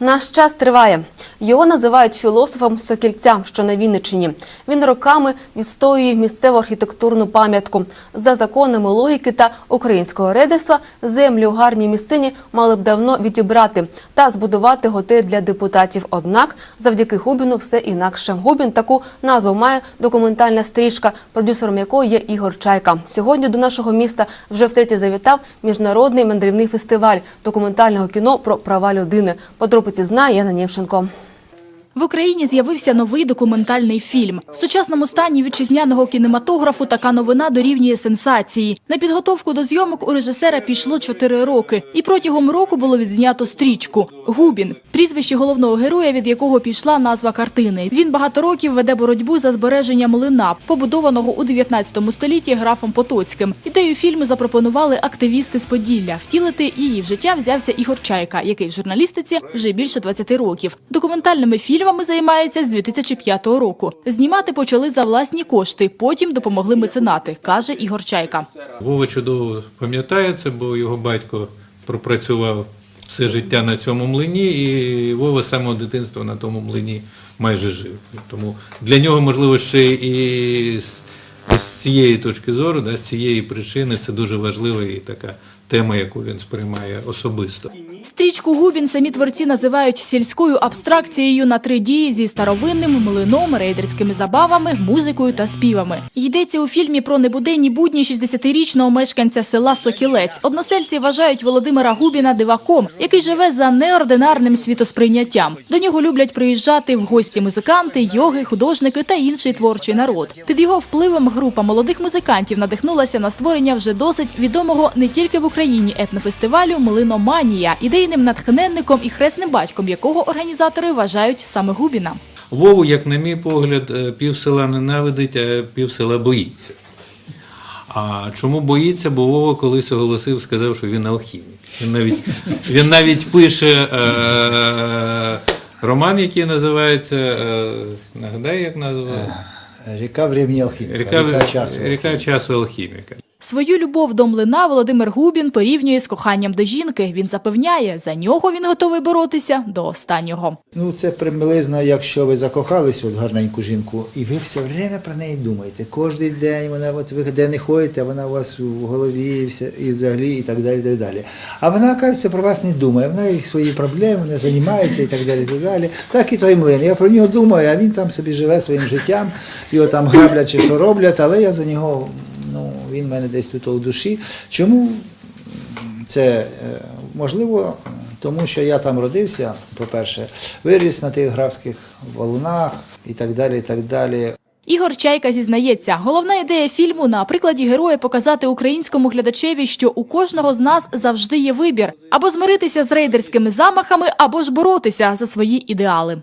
Наш час триває. Його називають філософом Сокільця, що на Вінниччині. Він роками відстоює місцеву архітектурну пам'ятку. За законами логіки та українського рейдерства землю у гарній місцині мали б давно відібрати та збудувати готель для депутатів. Однак, завдяки Губіну все інакше. Губін таку назву має документальна стрічка, продюсером якої є Ігор Чайка. Сьогодні до нашого міста вже втретє завітав міжнародний мандрівний фестиваль документального кіно про права людини. Подробиці знає Яна Нєвченко. В Україні з'явився новий документальний фільм. В сучасному стані вітчизняного кінематографу така новина дорівнює сенсації. На підготовку до зйомок у режисера пішло чотири роки, і протягом року було відзнято стрічку Губін, прізвище головного героя, від якого пішла назва картини. Він багато років веде боротьбу за збереження млина, побудованого у 19 столітті графом Потоцьким. Ідею фільму запропонували активісти з Поділля. Втілити її в життя взявся Ігор Чайка, який в журналістиці вже більше 20 років. Документальними фільмами займається з 2005 року. Знімати почали за власні кошти, потім допомогли меценати, каже Ігор Чайка. Вова чудово пам'ятає це, бо його батько пропрацював все життя на цьому млині, і Вова з самого дитинства на тому млині майже жив. Тому для нього, можливо, ще і з цієї точки зору, да, з цієї причини, це дуже важлива і така тема, яку він сприймає особисто. Стрічку Губін самі творці називають сільською абстракцією на три дії зі старовинним млином, рейдерськими забавами, музикою та співами. Йдеться у фільмі про небуденні будні 60-річного мешканця села Сокілець. Односельці вважають Володимира Губіна диваком, який живе за неординарним світосприйняттям. До нього люблять приїжджати в гості музиканти, йоги, художники та інший творчий народ. Під його впливом група молодих музикантів надихнулася на створення вже досить відомого не тільки в Україні етнофестивалю Млиноманія, ідейним натхненником і хресним батьком якого організатори вважають саме Губіна. Вову, як на мій погляд, е, пів села ненавидить, а пів села боїться. А чому боїться? Бо Вова колись оголосив, сказав, що він алхімік. Він навіть, він навіть пише е, роман, який називається, е, нагадай, як називається? Ріка времени алхіміка, Ріка, ріка, часу. ріка часу алхіміка. Свою любов до млина Володимир Губін порівнює з коханням до жінки. Він запевняє, за нього він готовий боротися до останнього. Ну, це приблизно, якщо ви закохалися в гарненьку жінку, і ви все время про неї думаєте. Кожен день вона, от ви де не ходите, вона у вас в голові і, все, і взагалі, і так далі. і так далі. А вона, оказується, про вас не думає. Вона і свої проблеми, вона займається і так далі. і так далі. Так і той млин. Я про нього думаю, а він там собі живе своїм життям, його там граблять чи що роблять, але я за нього, він в мене десь тут у душі. Чому це е, можливо, тому що я там родився, по-перше, виріс на тих графських валунах і так далі. і так далі. Ігор Чайка зізнається, головна ідея фільму на прикладі героя показати українському глядачеві, що у кожного з нас завжди є вибір або змиритися з рейдерськими замахами, або ж боротися за свої ідеали.